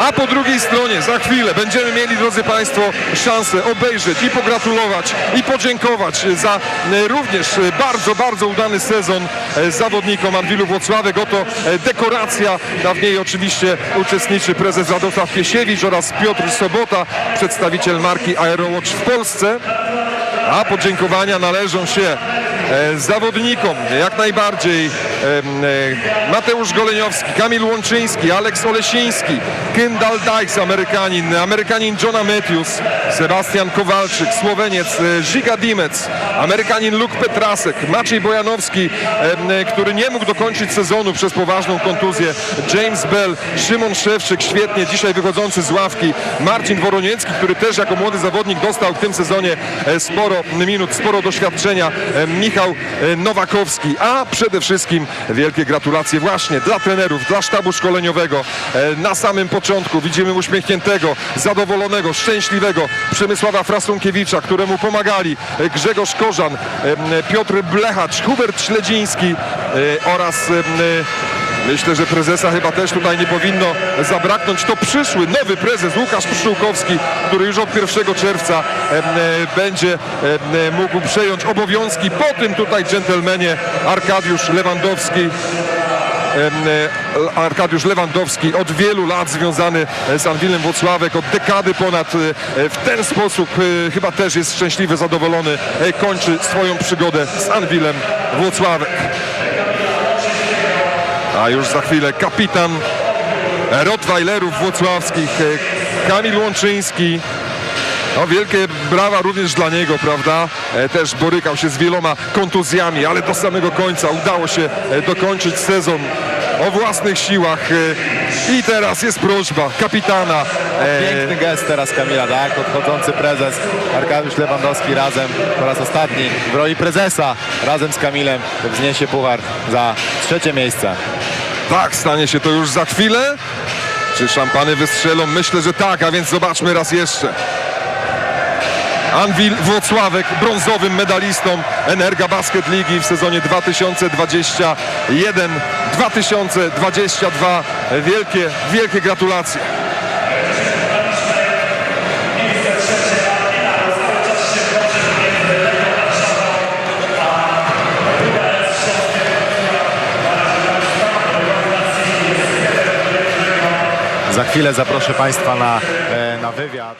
A po drugiej stronie za chwilę będziemy mieli, drodzy Państwo, szansę obejrzeć i pogratulować i podziękować za e, również e, bardzo, bardzo udany sezon e, zawodnikom Anwilu Włocławek. Oto dekoracja, a w niej oczywiście uczestniczy prezes Radosław Piesiewicz oraz Piotr Sobota, przedstawiciel marki Aerowatch w Polsce. A podziękowania należą się zawodnikom jak najbardziej Mateusz Goleniowski, Kamil Łączyński, Aleks Olesiński, Kyndall Dykes, Amerykanin, Amerykanin Johna Matthews, Sebastian Kowalczyk, Słoweniec, e, Ziga Dimec, Amerykanin Luke Petrasek, Maciej Bojanowski, e, który nie mógł dokończyć sezonu przez poważną kontuzję, James Bell, Szymon Szewczyk, świetnie dzisiaj wychodzący z ławki, Marcin Woroniecki, który też jako młody zawodnik dostał w tym sezonie e, sporo minut, sporo doświadczenia, e, Michał e, Nowakowski, a przede wszystkim wielkie gratulacje właśnie dla trenerów, dla sztabu szkoleniowego. E, Na samym początku widzimy uśmiechniętego, zadowolonego, szczęśliwego Przemysława Frasunkiewicza, któremu pomagali e, Grzegorz Korzan, e, Piotr Blechacz, Hubert Śledziński oraz Myślę, że prezesa chyba też tutaj nie powinno zabraknąć. To przyszły nowy prezes Łukasz Pszczółkowski, który już od 1 czerwca e, będzie e, mógł przejąć obowiązki po tym tutaj dżentelmenie Arkadiusz Lewandowski. E, Arkadiusz Lewandowski od wielu lat związany z Anwilem Włocławek, od dekady ponad w ten sposób chyba też jest szczęśliwy, zadowolony, kończy swoją przygodę z Anwilem Włocławek. A już za chwilę kapitan Rottweilerów włocławskich e, Kamil Łączyński. No, wielkie brawa również dla niego, prawda? E, Też borykał się z wieloma kontuzjami, ale do samego końca udało się e, dokończyć sezon o własnych siłach. I teraz jest prośba kapitana. Piękny gest teraz Kamila, tak? Odchodzący prezes Arkadiusz Lewandowski razem po raz ostatni w roli prezesa razem z Kamilem wzniesie puchar za trzecie miejsce. Tak, stanie się to już za chwilę. Czy szampany wystrzelą? Myślę, że tak, a więc zobaczmy raz jeszcze. Anwil Włocławek brązowym medalistą Energa Basket Ligi w sezonie 2021-2022. Wielkie, wielkie gratulacje. Za chwilę zaproszę Państwa na, e, na wywiad.